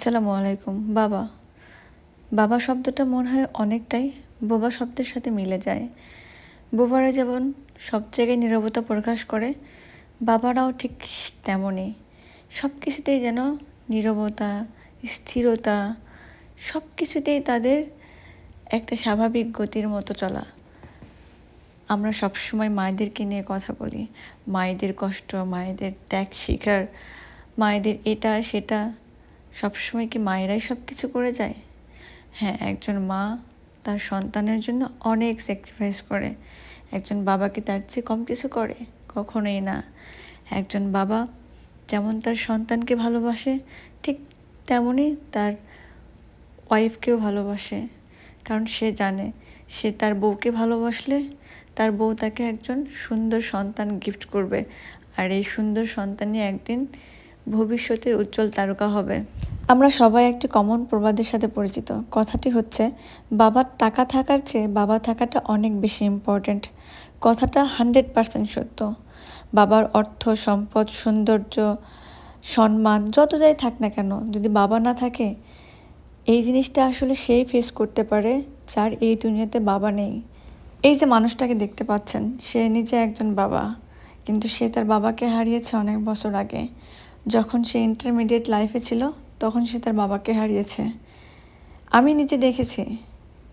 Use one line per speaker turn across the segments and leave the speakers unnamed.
আসসালামু আলাইকুম। বাবা। বাবা শব্দটা মনে হয় অনেকটাই বোবা শব্দের সাথে মিলে যায়। বোবারা যেমন সব জায়গায় নীরবতা প্রকাশ করে, বাবারাও ঠিক তেমনই। সব কিছুতেই যেন নীরবতা, স্থিরতা সব কিছুতেই তাদের একটা স্বাভাবিক গতির মতো চলা। আমরা সবসময় মায়েদেরকে নিয়ে কথা বলি। মায়েদের কষ্ট, মায়েদের ত্যাগ শিকার মায়েদের এটা, সেটা সবসময় কি মায়েরাই সব কিছু করে যায়? হ্যাঁ একজন মা তার সন্তানের জন্য অনেক স্যাক্রিফাইস করে। একজন বাবা কি তার চেয়ে কম কিছু করে? কখনোই না। একজন বাবা যেমন তার সন্তানকে ভালোবাসে, ঠিক তেমনই তার ওয়াইফকেও ভালোবাসে। কারণ সে জানে, সে তার বউকে ভালোবাসলে তার বউ তাকে একজন সুন্দর সন্তান গিফট করবে। আর এই সুন্দর সন্তানই একদিন ভবিষ্যতের উজ্জ্বল তারকা হবে। আমরা সবাই একটি কমন প্রবাদের সাথে পরিচিত। কথাটি হচ্ছে, বাবার টাকা থাকার চেয়ে বাবা থাকাটা অনেক বেশি ইম্পর্ট্যান্ট কথাটা হান্ড্রেড পার্সেন্ট সত্য। বাবার অর্থ, সম্পদ, সৌন্দর্য, সম্মান, যত যাই থাক না কেন, যদি বাবা না থাকে, এই জিনিসটা আসলে সেই ফেস করতে পারে যার এই দুনিয়াতে বাবা নেই। এই যে মানুষটাকে দেখতে পাচ্ছেন, সে নিজে একজন বাবা, কিন্তু সে তার বাবাকে হারিয়েছে অনেক বছর আগে। যখন সে ইন্টারমিডিয়েট লাইফে ছিল, তখন সে তার বাবাকে হারিয়েছে। আমি নিজে দেখেছি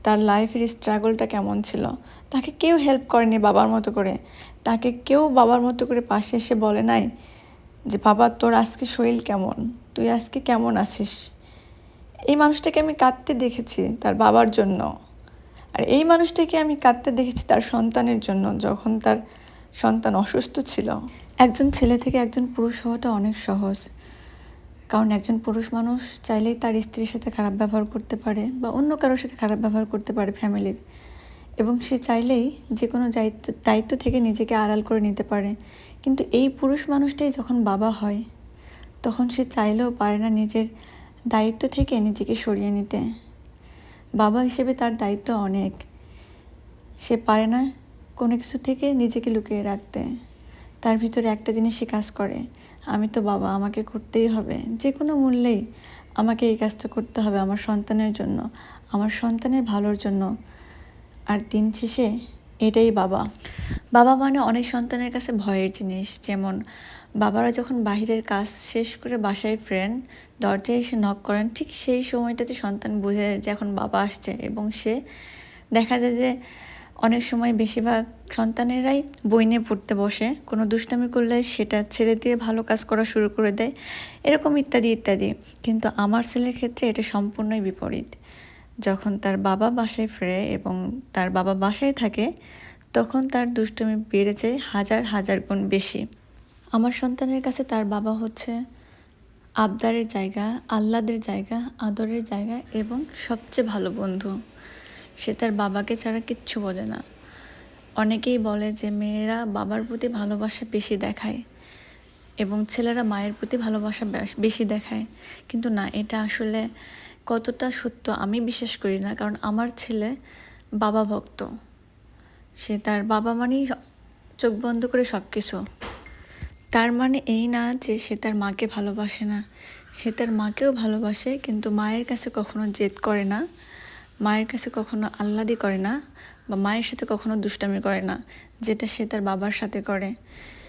তার লাইফের স্ট্রাগলটা কেমন ছিল। তাকে কেউ হেল্প করেনি বাবার মতো করে। তাকে কেউ বাবার মতো করে পাশে এসে বলে নাই যে, বাবা, তোর আজকে শরীর কেমন? তুই আজকে কেমন আছিস? এই মানুষটাকে আমি কাঁদতে দেখেছি তার বাবার জন্য। আর এই মানুষটাকে আমি কাঁদতে দেখেছি তার সন্তানের জন্য, যখন তার সন্তান অসুস্থ ছিল। একজন ছেলে থেকে একজন পুরুষ হওয়াটা অনেক সহজ। কারণ একজন পুরুষ মানুষ চাইলেই তার স্ত্রীর সাথে খারাপ ব্যবহার করতে পারে বা অন্য কারোর সাথে খারাপ ব্যবহার করতে পারে ফ্যামিলির। এবং সে চাইলেই যে কোনো দায়িত্ব দায়িত্ব থেকে নিজেকে আড়াল করে নিতে পারে। কিন্তু এই পুরুষ মানুষটাই যখন বাবা হয়, তখন সে চাইলেও পারে না নিজের দায়িত্ব থেকে নিজেকে সরিয়ে নিতে। বাবা হিসেবে তার দায়িত্ব অনেক। সে পারে না কোনো কিছু থেকে নিজেকে লুকিয়ে রাখতে। তার ভিতরে একটা জিনিস সে কাজ করে, আমি তো বাবা, আমাকে করতেই হবে। যে কোনো মূল্যেই আমাকে এই কাজটা করতে হবে আমার সন্তানের জন্য, আমার সন্তানের ভালোর জন্য। আর দিন শেষে এটাই বাবা। বাবা মানে অনেক সন্তানের কাছে ভয়ের জিনিস, যেমন বাবারা যখন বাহিরের কাজ শেষ করে বাসায় ফেরেন, দরজায় এসে নক করেন, ঠিক সেই সময়টাতে সন্তান বুঝে যায় যে এখন বাবা আসছে এবং সে দেখা যায় যে অনেক সময় বেশিরভাগ সন্তানেরাই বই নিয়ে পড়তে বসে, কোনো দুষ্টামি করলে সেটা ছেড়ে দিয়ে ভালো কাজ করা শুরু করে দেয়, এরকম ইত্যাদি ইত্যাদি। কিন্তু আমার ছেলের ক্ষেত্রে এটা সম্পূর্ণই বিপরীত। যখন তার বাবা বাসায় ফেরে এবং তার বাবা বাসায় থাকে, তখন তার দুষ্টমি বেড়ে যায় হাজার হাজার গুণ বেশি। আমার সন্তানের কাছে তার বাবা হচ্ছে আবদারের জায়গা, আহ্লাদের জায়গা, আদরের জায়গা এবং সবচেয়ে ভালো বন্ধু। সে তার বাবাকে ছাড়া কিচ্ছু বোঝে না। অনেকেই বলে যে মেয়েরা বাবার প্রতি ভালোবাসা বেশি দেখায় এবং ছেলেরা মায়ের প্রতি ভালোবাসা বেশি দেখায়। কিন্তু না, এটা আসলে কতটা সত্য আমি বিশ্বাস করি না। কারণ আমার ছেলে বাবা ভক্ত। সে তার বাবা মানেই চোখ বন্ধ করে সব কিছু তার মানে এই না যে সে তার মাকে ভালোবাসে না। সে তার মাকেও ভালোবাসে, কিন্তু মায়ের কাছে কখনো জেদ করে না। মায়ের কাছে কখনো আহ্লাদি করে না বা মায়ের সাথে কখনো দুষ্টামি করে না, যেটা সে তার বাবার সাথে করে।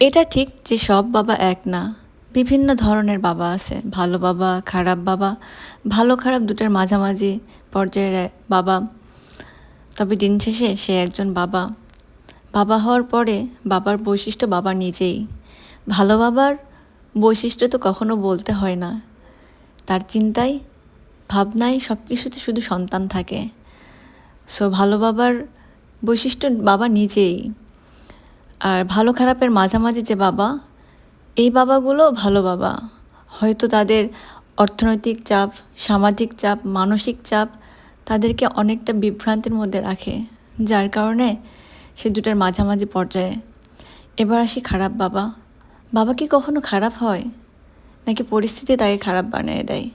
এটা ঠিক যে সব বাবা এক না। বিভিন্ন ধরনের বাবা আছে। ভালো বাবা, খারাপ বাবা, ভালো খারাপ দুটার মাঝামাঝি পর্যায়ের বাবা। তবে দিন শেষে সে একজন বাবা। বাবা হওয়ার পরে বাবার বৈশিষ্ট্য বাবা নিজেই। ভালো বাবার বৈশিষ্ট্য তো কখনো বলতে হয় না। তার চিন্তায় ভাবনায় সব কিছুতে শুধু সন্তান থাকে। সো ভালো বাবার বৈশিষ্ট্য বাবা নিজেই। আর ভালো খারাপের মাঝামাঝি যে বাবা, এই বাবাগুলো ভালো বাবা। হয়তো তাদের অর্থনৈতিক চাপ, সামাজিক চাপ, মানসিক চাপ তাদেরকে অনেকটা বিভ্রান্তির মধ্যে রাখে, যার কারণে সে দুটার মাঝামাঝি পর্যায়ে। এবার আসি খারাপ বাবা। বাবা কি কখনো খারাপ হয়? নাকি পরিস্থিতি তাকে খারাপ বানিয়ে দেয়?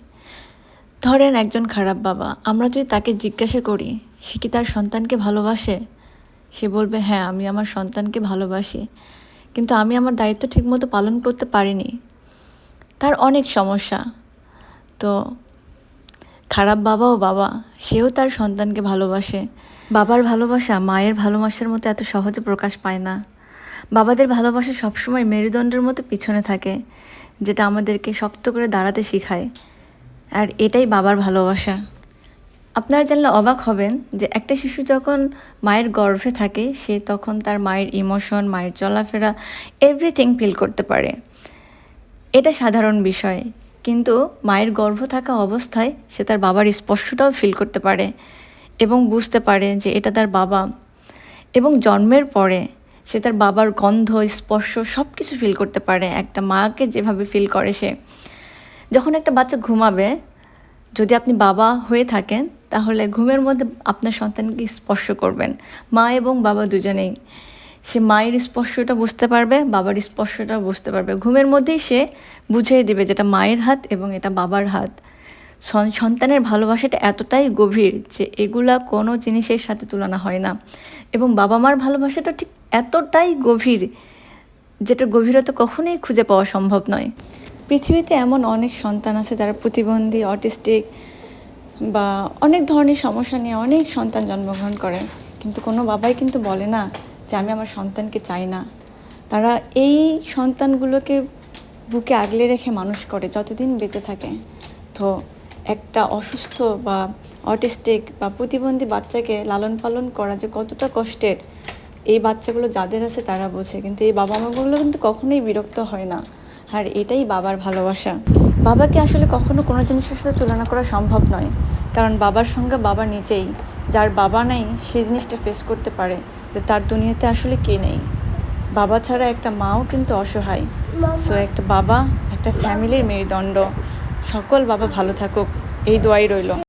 ধরেন একজন খারাপ বাবা, আমরা যদি তাকে জিজ্ঞাসা করি, সে কি তার সন্তানকে ভালোবাসে? সে বলবে হ্যাঁ আমি আমার সন্তানকে ভালোবাসি, কিন্তু আমি আমার দায়িত্ব ঠিকমতো পালন করতে পারিনি। তার অনেক সমস্যা। তো খারাপ বাবাও বাবা, সেও তার সন্তানকে ভালোবাসে। বাবার ভালোবাসা মায়ের ভালোবাসার মতো এত সহজে প্রকাশ পায় না। বাবাদের ভালোবাসা সবসময় মেরুদণ্ডের মতো পিছনে থাকে, যেটা আমাদেরকে শক্ত করে দাঁড়াতে শেখায়। আর এটাই বাবার ভালোবাসা। আপনারা জানলে অবাক হবেন যে একটা শিশু যখন মায়ের গর্ভে থাকে, সে তখন তার মায়ের ইমোশন মায়ের চলাফেরা এভরিথিং ফিল করতে পারে। এটা সাধারণ বিষয়। কিন্তু মায়ের গর্ভ থাকা অবস্থায় সে তার বাবার স্পর্শটাও ফিল করতে পারে এবং বুঝতে পারে যে এটা তার বাবা। এবং জন্মের পরে সে তার বাবার গন্ধ, স্পর্শ সব কিছু ফিল করতে পারে। একটা মাকে যেভাবে ফিল করে সে। যখন একটা বাচ্চা ঘুমাবে, যদি আপনি বাবা হয়ে থাকেন, তাহলে ঘুমের মধ্যে আপনার সন্তানকে স্পর্শ করবেন। মা এবং বাবা দুজনেই। সে মায়ের স্পর্শটা বুঝতে পারবে, বাবার স্পর্শটা বুঝতে পারবে। ঘুমের মধ্যেই সে বুঝিয়ে দিবে যেটা মায়ের হাত এবং এটা বাবার হাত। সন- সন্তানের ভালোবাসাটা এতটাই গভীর যে এগুলা কোনো জিনিসের সাথে তুলনা হয় না। এবং বাবা মার ভালোবাসাটা ঠিক এতটাই গভীর, যেটা গভীরতা কখনোই খুঁজে পাওয়া সম্ভব নয়। পৃথিবীতে এমন অনেক সন্তান আছে যারা প্রতিবন্ধী, অটিস্টিক বা অনেক ধরনের সমস্যা নিয়ে অনেক সন্তান জন্মগ্রহণ করে। কিন্তু কোনো বাবাই কিন্তু বলে না যে, আমি আমার সন্তানকে চাই না। তারা এই সন্তানগুলোকে বুকে আগলে রেখে মানুষ করে যতদিন বেঁচে থাকে। তো একটা অসুস্থ বা অটিস্টিক বা প্রতিবন্ধী বাচ্চাকে লালন পালন করা যে কতটা কষ্টের, এই বাচ্চাগুলো যাদের আছে তারা বোঝে। কিন্তু এই বাবা মাগুলো কিন্তু কখনোই বিরক্ত হয় না। আর এটাই বাবার ভালোবাসা। বাবাকে আসলে কখনো কোনো জিনিসের সাথে তুলনা করা সম্ভব নয়। কারণ বাবার সঙ্গে বাবা নিজেই, যার বাবা নেই, সে জিনিসটা ফেস করতে পারে যে তার দুনিয়াতে আসলে কে নেই। বাবা ছাড়া একটা মাও কিন্তু অসহায়। সো একটা বাবা, একটা ফ্যামিলির মেরুদণ্ড। সকল বাবা ভালো থাকুক। এই দোয়াই রইল।